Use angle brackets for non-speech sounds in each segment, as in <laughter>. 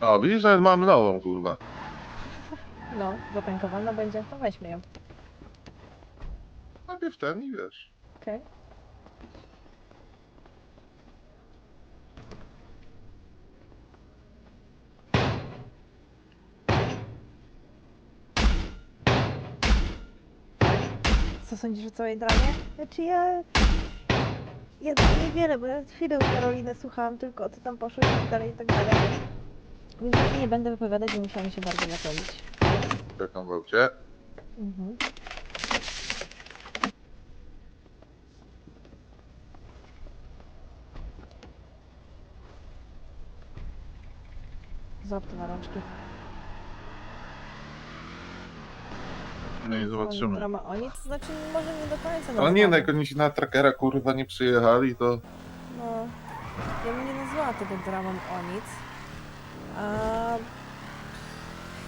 O, widzisz, nawet mam nową, kurwa. No, zatankowana będzie, to weźmy ją. Najpierw ten i wiesz. Okej. Co sądzisz o całej dramie? Znaczy ja... Ja niewiele, bo ja chwilę u Karoliny słuchałam tylko o co tam poszło i tak dalej, i tak dalej. Więc ja nie będę wypowiadać, bo musiałam się bardzo napełnić. Czekam w aucie. Mhm. Złap na rączki. No i zobaczymy. Drama o nic, znaczy może nie do końca. Ale nie, no jak oni się na trackera, kurwa, nie przyjechali, to... No, ja bym nie nazwała tego dramą o nic.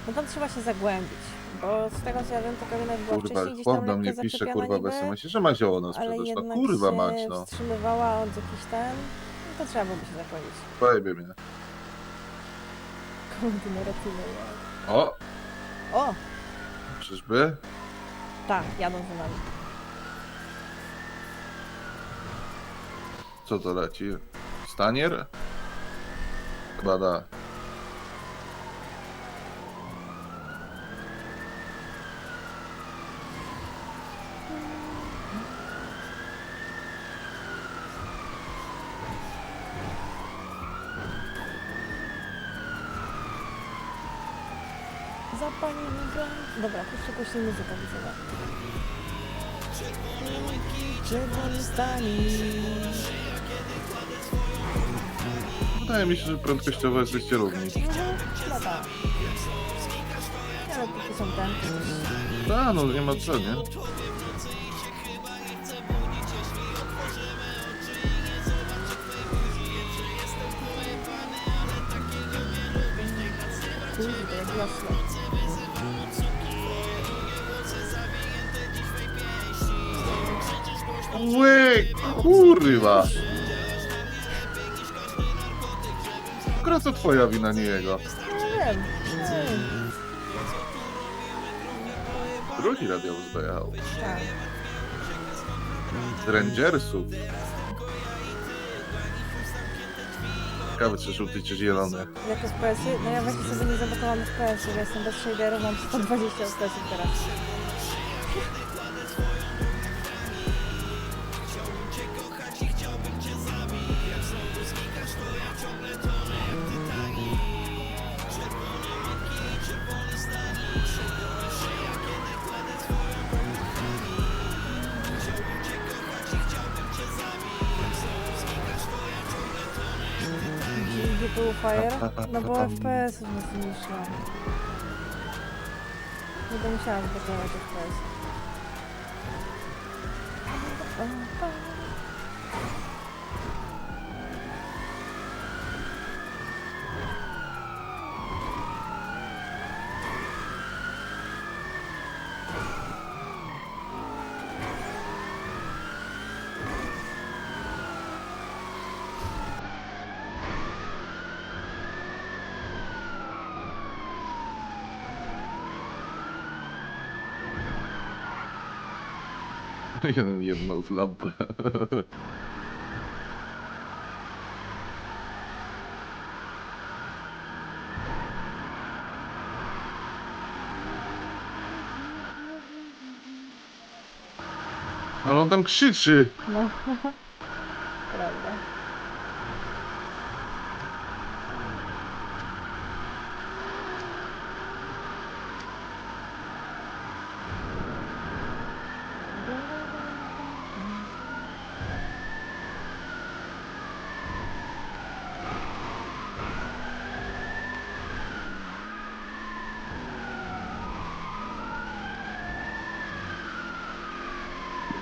No tam trzeba się zagłębić, bo z tego co ja wiem, to Karolina była Kurwa, wcześniej gdzieś chłop tam do lekko mnie pisze, zaczepiona kurwa, niby, bez SMS-ie, że ma zioło na ale sprzedaż. No jednak kurwa się mać, no. wstrzymywała od jakiś ten, no to trzeba byłoby się zagłębić. Pojebie mnie. Kontynuacyjne. O, O! czyżby? Tak, jadą za nami. Co to leci? Stanier? Chyba Zapalimy broń. Dobra, puszczę głośniej muzykę widzę. Czerwony stani. Wydaje mi się, że prędkościowo jesteście równi. No tak. Ale póki są tempy. Da, no nie ma co, nie? Kurwa! Akurat to twoja wina, nie jego. No wiem. wiem. Drugi radiowóz dojechał. Tak. Z Rangersów. Ciekawe, czy żółty, czy zielony. Jak FPS-y? No ja właśnie sobie nie zablokowałam FPS-y, że jestem bez shaderu, mam 120 FPS-ów teraz. Fire? No bo FPS-ów nie zmniejszyłam. Nie będę musiała zblokować FPS. Jedną lampę. Ale on tam krzyczy. No.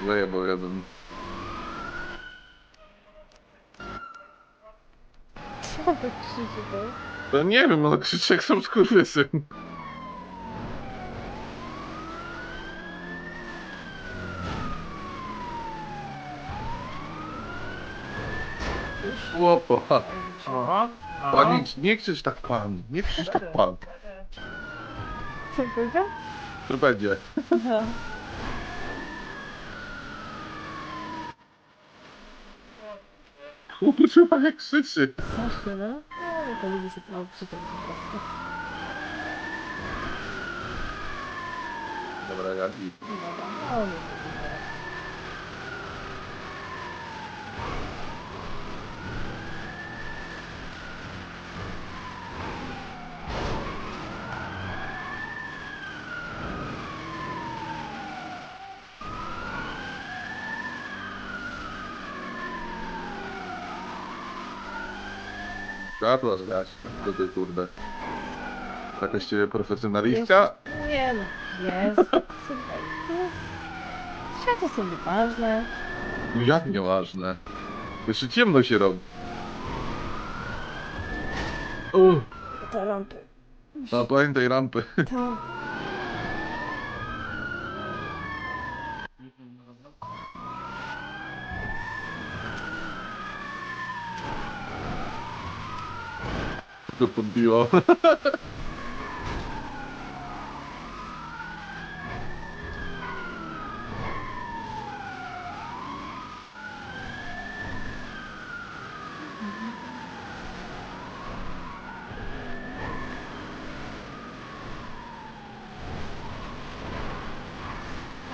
Zajebał jeden. Co to krzyczy to? To nie wiem, ale krzyczy jak sam skurwysyn. Łopo. Aha. Pani, nie krzycz tak pan, nie krzycz tak pan. Co powiedział? To będzie. No. Kurczę, pan jak krzyczy. Strasznie, no. No, to lubi się to krzyczeć po prostu. Dobra, ja i... Dobra, no, nie Światło zgać. Do tej kurde. Taka z ciebie profesjonalistka? Nie no, jest. Światło są ważne. No jak nieważne. Jeszcze ciemno się robi. Uff, Te lampy. no pamiętaj rampy. To... To podbiło.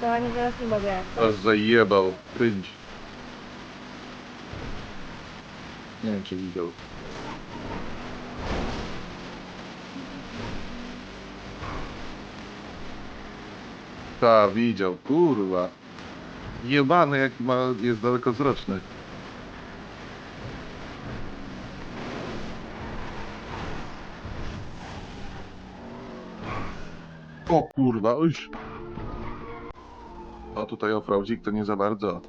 To ani zaraz nie mogę. Aż zajebał. Cringe. Nie wiem czy widział. Ta, widział, kurwa. Jebany jak ma, jest dalekowzroczny. O kurwa, uś. O tutaj offroadzik to nie za bardzo.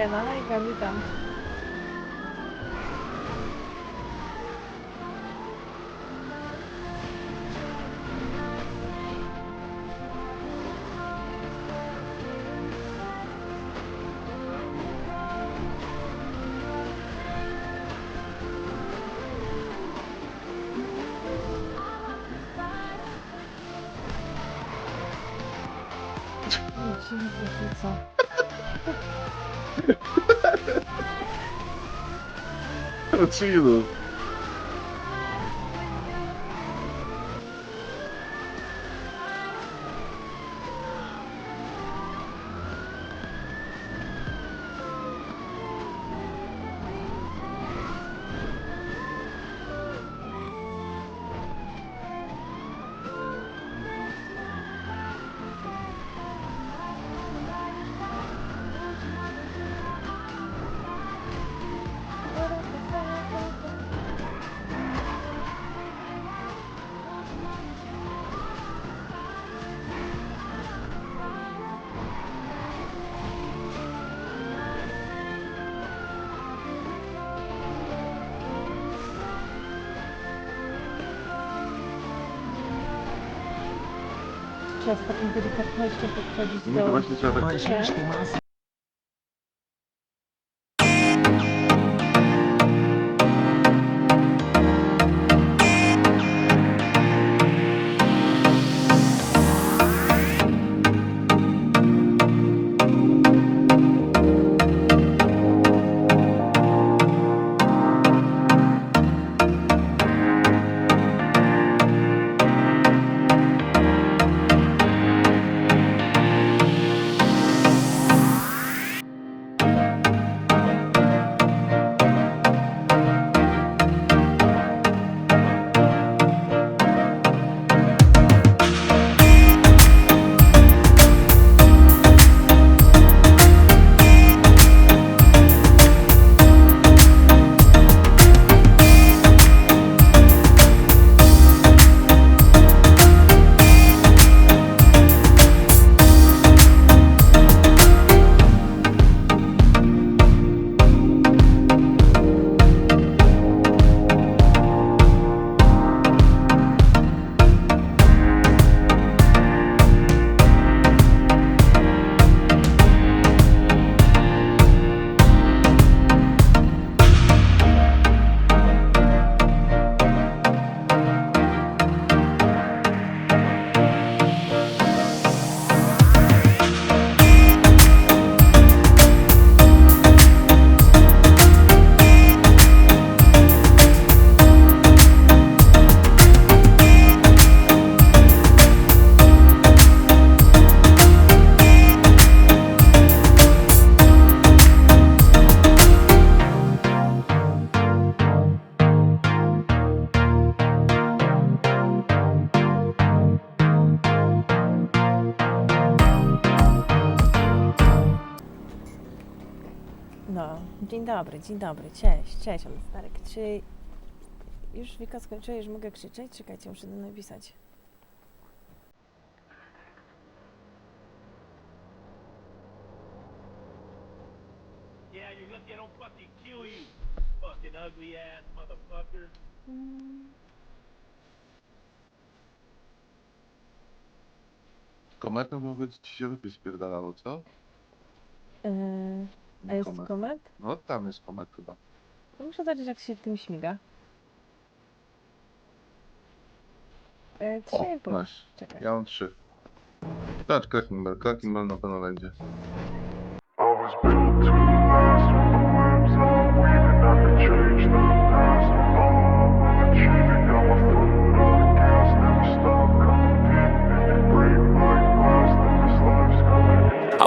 Tak, tak, no, ale... see you. Trzeba z takim delikatnością podchodzić No to do... właśnie trzeba tak... Moje śmieszki masy. Dobry, dzień dobry, cześć, cześć, Starek. Czy już Wika skończyła, już mogę krzyczeć? Czekajcie, muszę to napisać. Kometą mogę ci się lepiej spierdalało, co? Yy, a jest Komet. koment? No tam jest komet chyba. To muszę zobaczyć, jak się tym śmiga. Yy, trzy O, i pół. masz. Czekaj. Ja mam trzy. Zobacz, Cracking Bell. Cracking Bell na pewno będzie. I was built to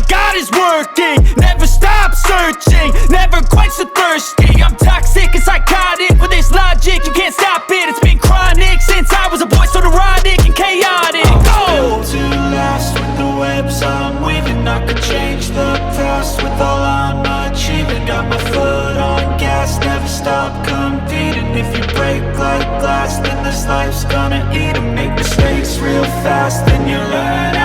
got is working. Never stop searching, never quench the thirsty. I'm toxic and psychotic with this logic. You can't stop it, it's been chronic since I was a boy, so neurotic and chaotic. Go! Oh. to last with the webs I'm weaving. I could change the past with all I'm achieving. Got my foot on gas, never stop competing. If you break like glass, then this life's gonna eat 'em. Make mistakes real fast, then you learn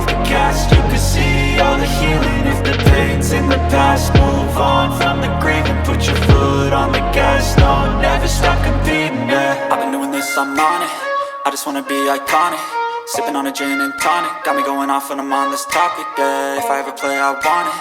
off the cast, you can see all the healing. If the pain's in the past, move on from the grave and put your foot on the gas. No, never stop competing. Yeah, I've been doing this, I'm on it. I just wanna be iconic. Sipping on a gin and tonic. Got me going off when I'm on this topic. Yeah, if I ever play, I want it.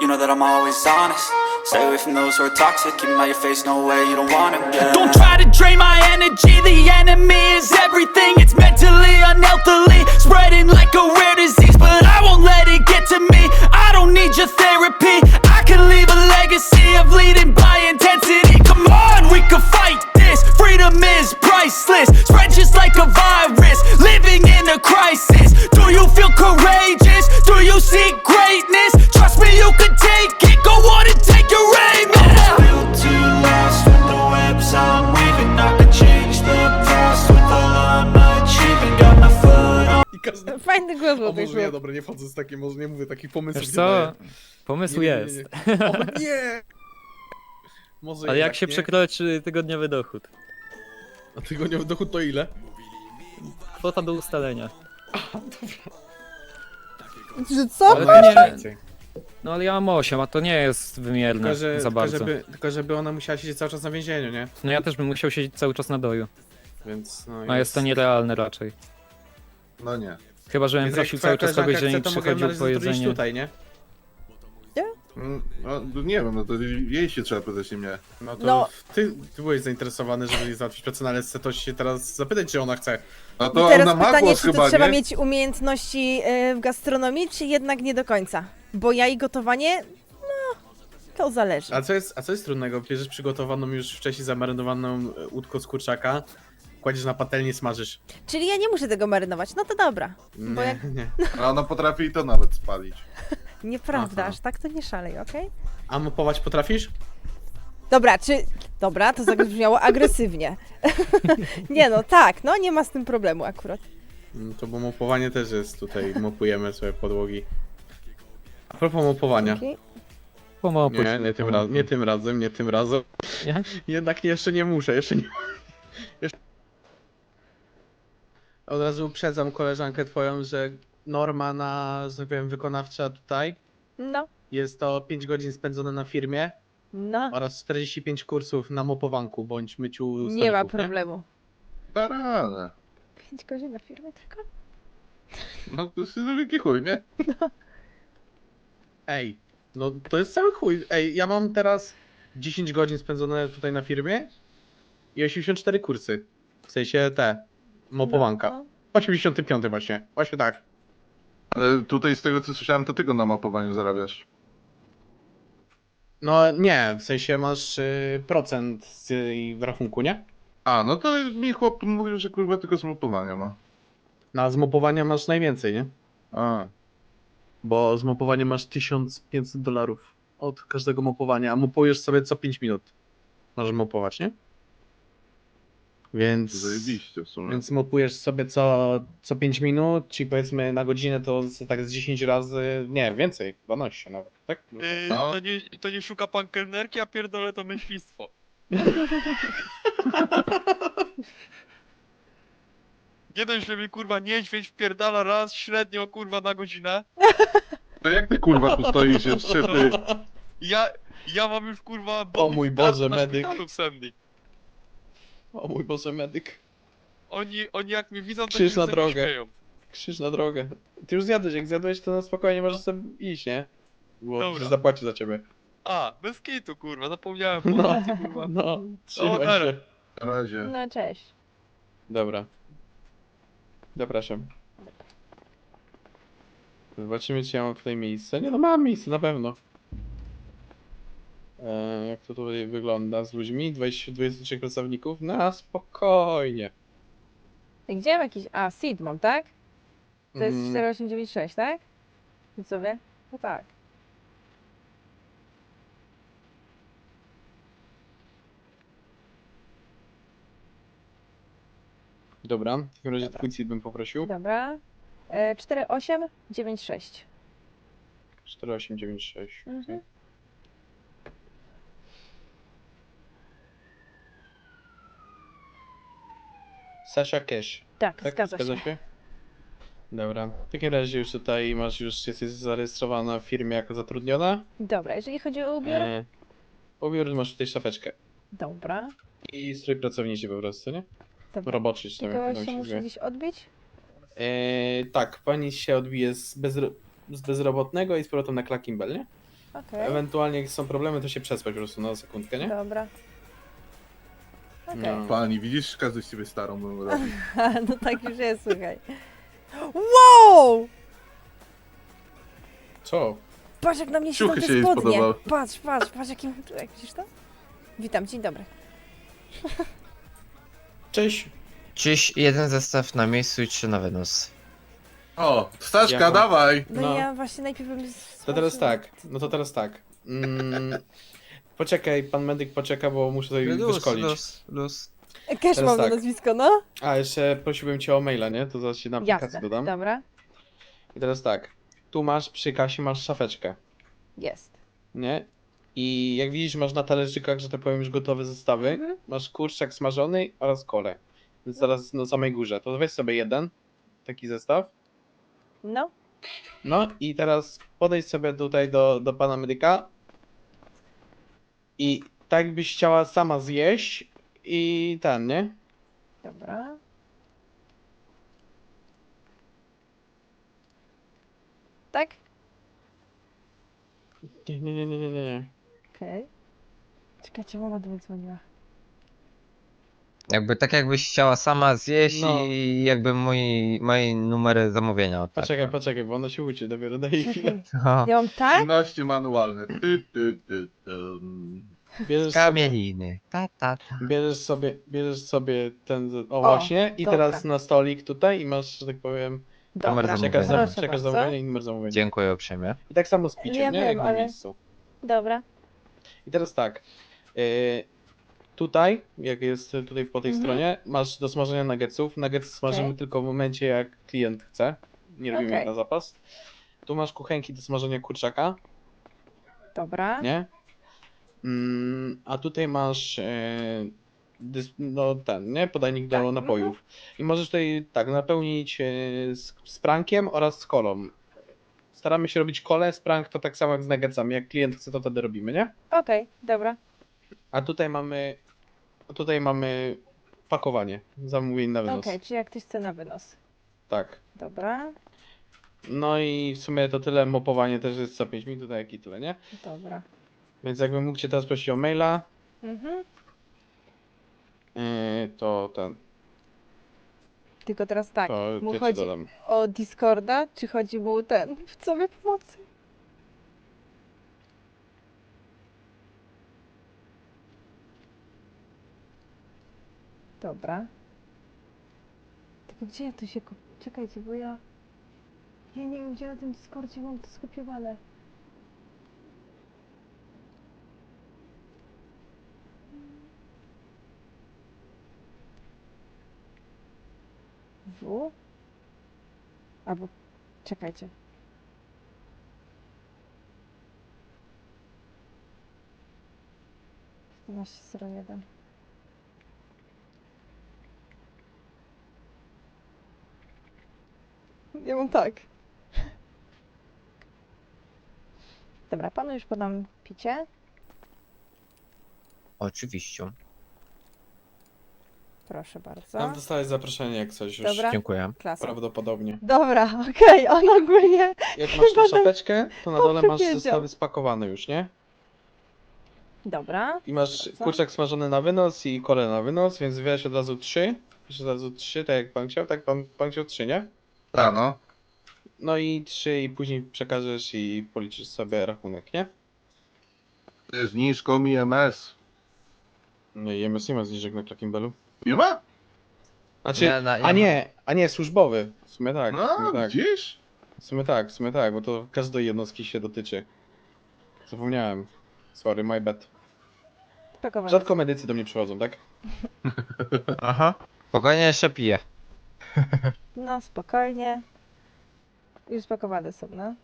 You know that I'm always honest. Stay away from those who are toxic. Keep 'em out your face, no way, you don't want it. Yeah. Don't try to drain my energy, the enemy is everything. It's mentally, unhealthily, spreading like a rare disease. But I won't let it get to me. I don't need your therapy. I can leave a legacy of leading by intensity. Come on, we can fight this. Freedom is priceless, spread just like a virus. Living in a crisis. Do you feel courageous? Do you seek greatness? Trust me, you can take it. Go on and take your aim. Yeah. built to last with the webs I'm weaving. I could change the past with all I'm achieving. Got my foot on. I <laughs> każdy... Fajny głos był O tej może nie, dobra, nie wchodzę z takim, może nie mówię takich pomysłów. Wiesz nie co? daję. Pomysł Nie, nie, nie, nie. O nie! Może Ale jak jednak się nie. przekroczy tygodniowy dochód? A tygodniowy dochód to ile? Kwota do ustalenia. Że co? Ale No to nie, więcej. no ale ja mam 8, a to nie jest wymierne Tylko, że, za tylko, bardzo. żeby, tylko żeby ona musiała siedzieć cały czas na więzieniu, nie? No ja też bym musiał siedzieć cały czas na doju. Więc no A jest to nierealne raczej. No nie. Chyba, żebym Więc jak prosił twoja cały czas koleżanka kogoś, że chce, mi to mogę przychodził po zatrudnić jedzenie. tutaj, nie? Mm, No, nie wiem, no to jej się trzeba pytać, nie mnie. No to No. Ty, ty byłeś zainteresowany, żeby jej załatwić pracę na LSC, to się teraz zapytać, czy ona chce. No I to teraz ona ma pytanie, głos czy to chyba, trzeba nie? mieć umiejętności e, w gastronomii, czy jednak nie do końca? Bo ja i gotowanie, no, to zależy. A co jest, a co jest trudnego? Bierzesz przygotowaną już wcześniej zamarynowaną e, łódko z kurczaka, kładziesz na patelnię, smażysz. Czyli ja nie muszę tego marynować, no to dobra. Bo Nie, jak... nie. A ona potrafi i to nawet spalić. <laughs> Nieprawda, Aha. aż tak to nie szalej, okej? A mopować potrafisz? Dobra, czy... Dobra, to zabrzmiało agresywnie. <laughs> nie no, tak, no nie ma z tym problemu akurat. No to bo mopowanie też jest tutaj, mopujemy sobie podłogi. A propos mopowania. Pomopuj. Nie, nie tym, raz, nie tym razem, nie tym razem. Nie? <laughs> Jednak jeszcze nie muszę, jeszcze nie. <laughs> Jeszcze... Od razu uprzedzam koleżankę twoją, że norma na, że tak powiem, wykonawcza tutaj No, jest to 5 godzin spędzone na firmie no, oraz 45 kursów na mopowanku bądź myciu nie ma problemu. Da radę. 5 godzin na firmie tylko? No to jest wielki chuj, nie? Ej, no to jest cały chuj. Ej, ja mam teraz 10 godzin spędzone tutaj na firmie i 84 kursy. W sensie te, mopowanka. No. 85 właśnie, właśnie tak. Ale tutaj z tego co słyszałem, to ty go na mapowaniu zarabiasz. No nie, w sensie masz y, procent z jej w rachunku, nie? A, no to mi chłop mówił, że kurwa tylko z mopowania ma. Na zmopowania masz najwięcej, nie? A, Bo z mopowania masz 1500 dolarów od każdego mopowania, a mopujesz sobie co 5 minut. Możesz mopować, nie? Więc... zajebiście w sumie. Więc mopujesz sobie co, co 5 minut, czyli powiedzmy na godzinę to z, tak z 10 razy, nie, więcej, 12 nawet, tak? Yy, No. to, nie, to nie szuka pan kelnerki, a pierdolę to myślistwo. Dość, że mi kurwa niedźwiedź wpierdala raz średnio kurwa na godzinę. To jak ty kurwa tu stoisz jeszcze, ty? Ja, ja mam już kurwa... O mój Boże, na medyk. szpitalu. O mój Boże, medyk. Oni, oni jak mnie widzą, to Krzyż się na ze mnie drogę. śmieją. Krzyż na drogę. Ty już zjadłeś, jak zjadłeś to na spokojnie możesz sobie iść, nie? Bo Dobra. zapłaci za ciebie. A, bez kitu kurwa, zapomniałem No. kurwa. No, trzymaj nara. się. Na razie. No cześć. Dobra. Zapraszam. Zobaczymy, czy ja mam tutaj miejsce. Nie no, mam miejsce, na pewno. E, jak to tutaj wygląda z ludźmi? 20, 23 pracowników? Na spokojnie. I Gdzie mam jakiś... A, seed mam, tak? To jest Mm, 4896, tak? I co wie? No tak. Dobra, w takim razie twój bym poprosił. Dobra. E, 4896. 4896. Mhm. Sasia Cash. Tak, Tak? zgadza się. się? Dobra. W takim razie już tutaj masz, już jesteś zarejestrowana w firmie jako zatrudniona. Dobra, jeżeli chodzi o ubiór... E, ubiór masz tutaj szafeczkę. Dobra. I strój pracowniczy po prostu, nie? Dobra. Roboczy czy tam jak tam się muszę gdzieś odbić? E, tak, pani się odbije z, bezro z bezrobotnego i z powrotem na Klakimbel, nie? Okej. Ewentualnie jak są problemy, to się przespać po prostu na sekundkę, nie? Dobra. Okej. No. Pani, widzisz, każdy z ciebie starą bym <laughs> robił. no tak już jest, słuchaj. Wow! Co? Patrz jak na mnie siedzą Ciuchy te się jej spodnie. spodobały. Patrz, patrz, patrz jakim... Jak widzisz to? Witam, dzień dobry. Cześć! Czyś jeden zestaw na miejscu i trzy na wynos. O, Staszka, Jaką? dawaj! No, No. ja właśnie najpierw bym... To teraz tak, no to teraz tak. Mm, poczekaj, pan medyk poczeka, bo muszę tutaj wyszkolić. luz, luz. Cash Teraz mam na tak. nazwisko, no? A, jeszcze prosiłbym cię o maila, nie? To zaraz się na aplikację Jasne, dodam. dobra. I teraz tak, tu masz, przy kasie masz szafeczkę, Jest. nie? I jak widzisz, masz na talerzykach, że tak powiem, już gotowe zestawy. Mhm. Masz kurczak smażony oraz kole. Więc zaraz na samej górze. To weź sobie jeden, taki zestaw. No. No i teraz podejdź sobie tutaj do, do pana medyka. I tak byś chciała sama zjeść i ten, nie? Dobra. Tak? Nie, nie, nie, nie, nie, nie. Okej. Czekajcie, mama do mnie dzwoniła. Jakby tak jakbyś chciała sama zjeść No. i jakby mój, moje numery zamówienia. Tak. Poczekaj, poczekaj, bo ona się uczy, dopiero daj <laughs> chwilę. O, Ja mam tak? Czynności manualne. Ty, ty, ty. Bierzesz sobie, Kamieliny. Ta, ta, ta. bierzesz sobie, bierzesz sobie ten, z- o, O, właśnie, i dobra. teraz na stolik tutaj i masz, że tak powiem, Numer Dobra. czekasz, za, Proszę czekasz bardzo. zamówienie i numer zamówienia. Dziękuję uprzejmie. I tak samo z piciem, Ja nie? wiem, Jak na ale- miejscu. Dobra. I teraz tak. y, tutaj, jak jest tutaj po tej Mhm. stronie, masz do smażenia nuggetsów. Nuggets smażymy tylko w momencie, jak klient chce. Nie robimy Okej. ich na zapas. Tu masz kuchenki do smażenia kurczaka, Dobra. nie? Mm, a tutaj masz e, no ten, nie? Podajnik do Tak, napojów. I możesz tutaj tak napełnić e, z, z prankiem oraz z kolą. Staramy się robić kolę, sprank to tak samo jak z nuggetsami. Jak klient chce, to wtedy robimy, nie? Okej, dobra. A tutaj mamy. Tutaj mamy pakowanie. Zamówień na wynos. Okej, czy jak ktoś chce na wynos. Tak. Dobra, No i w sumie to tyle. Mopowanie też jest co 5 minut, tak jak i tyle, nie? dobra. Więc jakbym mógł cię teraz prosić o maila, Mhm. yy, to ten. Tylko teraz tak, To mu ci chodzi dodam. o Discorda, czy chodzi mu ten w sobie pomocy? Dobra. Tylko gdzie ja tu się... Czekajcie, bo ja... Ja nie wiem, gdzie na tym Discordzie mam to skopiowane. W? Albo... Czekajcie. Właśnie 01. Ja mam tak. Dobra, panu już podam picie. Oczywiście. Proszę bardzo. Tam dostałeś zaproszenie jak coś już. Dobra. Dziękuję. Klasa. Prawdopodobnie. Dobra, <laughs> okej, on ogólnie... Jak masz Chyba tą tak szapeczkę, to na dole masz powiedział. zestawy spakowane już, nie? Dobra. I masz Co? kurczak smażony na wynos i kole na wynos, więc wyjesz od razu trzy. Wiesz od razu trzy, tak jak pan chciał, tak pan, pan chciał trzy, nie? Tak, no. No i trzy i później przekażesz i policzysz sobie rachunek, nie? Zniżką IMS. Nie, IMS nie ma zniżek na Krakenbellu. Nie ma? Znaczy, Nie, na- a nie, a nie, służbowy. W sumie tak, w No, sumie tak. widzisz? W sumie tak, w sumie tak, bo to każdej jednostki się dotyczy. Zapomniałem. Sorry, my bad. Spakowane. Rzadko medycy do mnie przychodzą, tak? <laughs> Aha. Spokojnie jeszcze piję. <laughs> No, spokojnie. Już spakowane są, no.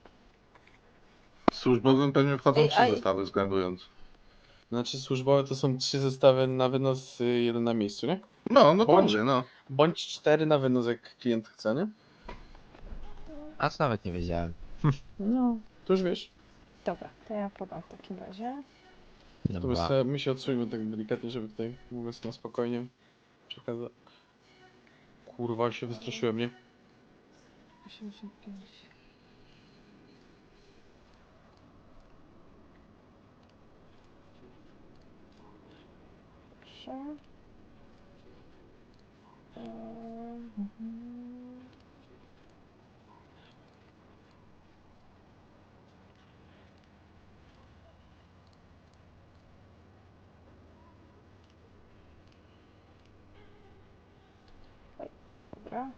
Służbowym pewnie wchodzą Ej, trzy a- zestawy względując. Znaczy służbowe to są trzy zestawy na wynos, y, jeden na miejscu, nie? No, no Bądź- mówię, no. Bądź cztery na wynos, jak klient chce, nie? A to nawet nie wiedziałem. No. To już wiesz. Dobra, to ja podam w takim razie. To Dobra. sobie, my się odsuńmy tak delikatnie, żeby tutaj mówiąc na spokojnie przekazać. Kurwa, się wystraszyłem, nie? 85. Proszę. Eee, mhm. Dobra.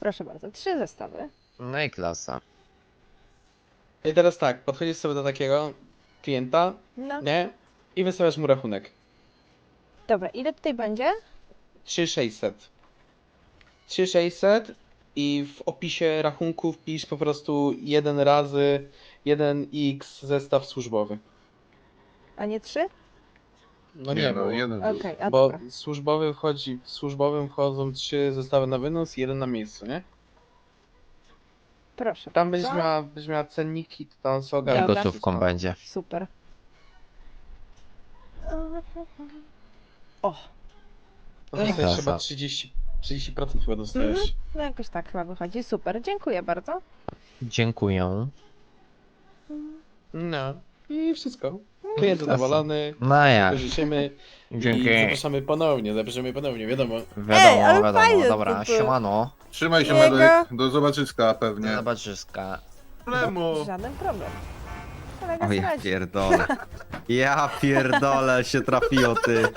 Proszę bardzo, trzy zestawy. No i klasa. I teraz tak, podchodzisz sobie do takiego klienta, No. nie? I wystawiasz mu rachunek. Dobra, ile tutaj będzie? 3600. 3600 i w opisie rachunku wpisz po prostu jeden razy 1x zestaw służbowy. A nie trzy? No nie, no, bo, jeden. Okej, a bo dobra. służbowy wchodzi, w służbowym wchodzą trzy zestawy na wynos i jeden na miejscu, nie? Proszę. Tam będziesz bardzo. miała, będziesz miała cenniki, to tam są Dobra. gotówką będzie. Super. O, No dostajesz chyba 30, 30% chyba dostajesz. no jakoś tak chyba wychodzi. Super, dziękuję bardzo. Dziękuję. No. I wszystko. Klient zadowolony. No jak? Życzymy Dzięki. i zapraszamy ponownie, zapraszamy ponownie, wiadomo. Wiadomo, ale wiadomo. fajne Dobra, to było. siemano. Trzymaj się, Jego. Medek. Do zobaczyska pewnie. Zobaczyska. Problemu. Żaden problem. Kolega O ja radzi. pierdolę. Ja pierdolę się trafiło ty.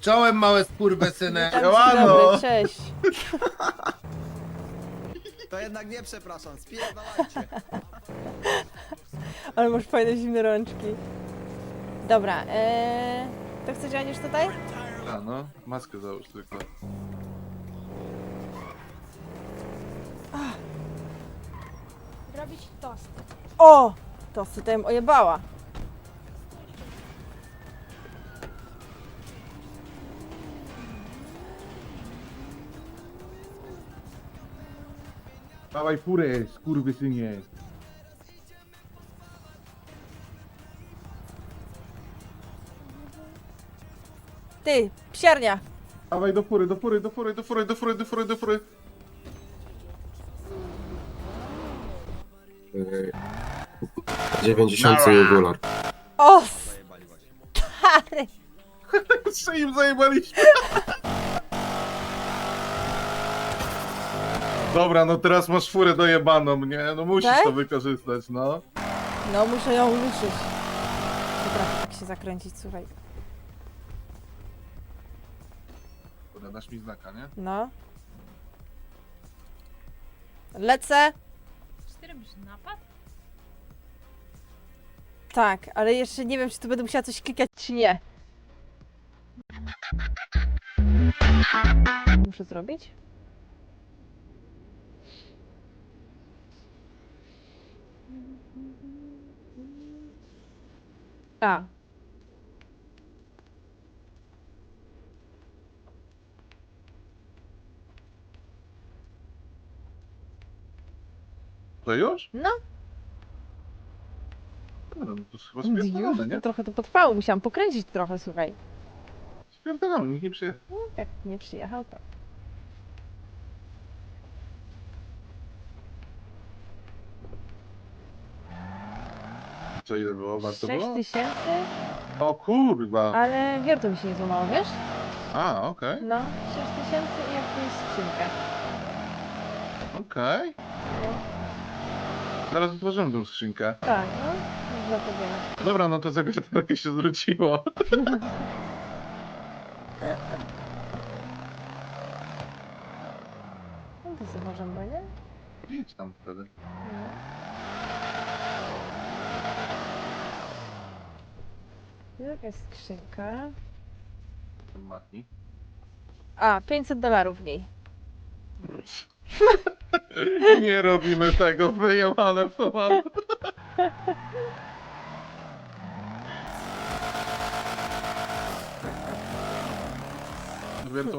Czołem małe skurwysyny. Dzień dobry, cześć. <laughs> To jednak nie przepraszam, spierdalajcie. <laughs> Ale masz fajne zimne rączki. Dobra, eee, to chcesz działać tutaj? A, no. Maskę załóż tylko. Robić tost. O! Tosty to jem ojebała. Dawaj furę, skurwysynie. Ty, psiarnia. Dawaj do fury, do fury, do fury, do fury, do fury, do fury, do fury. regular. O, stary. <laughs> Jeszcze im zajebaliśmy. <laughs> Dobra, no teraz masz furę dojebaną, nie? No musisz Tak? to wykorzystać, no. No, muszę ją ruszyć. Potrafię tak się zakręcić, słuchaj. Dobra, dasz mi znaka, nie? No. Lecę. Czy ty robisz napad? Tak, ale jeszcze nie wiem, czy tu będę musiała coś klikać, czy nie. Muszę zrobić? A. To już? No. Dobra, no to chyba spierdolamy, Już nie? trochę to potrwało, musiałam pokręcić trochę, słuchaj. Spierdolamy, nikt nie przyjechał. No, jak nie przyjechał, to. Co ile było? Warto 6 było? tysięcy, O kurwa! ale wiertło mi się nie złamało, wiesz? A, okej, No, 6 tysięcy i jakąś skrzynkę. okej. Zaraz otworzymy tą skrzynkę. Tak, no, już za to wiele. Dobra, no to zagadanie się zwróciło. <laughs> No to sobie możemy, nie? Idź tam wtedy. No. Jaka jest skrzynka? Machnij. A, 500 dolarów w niej. <laughs> Nie robimy tego, wyjebane w to <laughs> Wiem,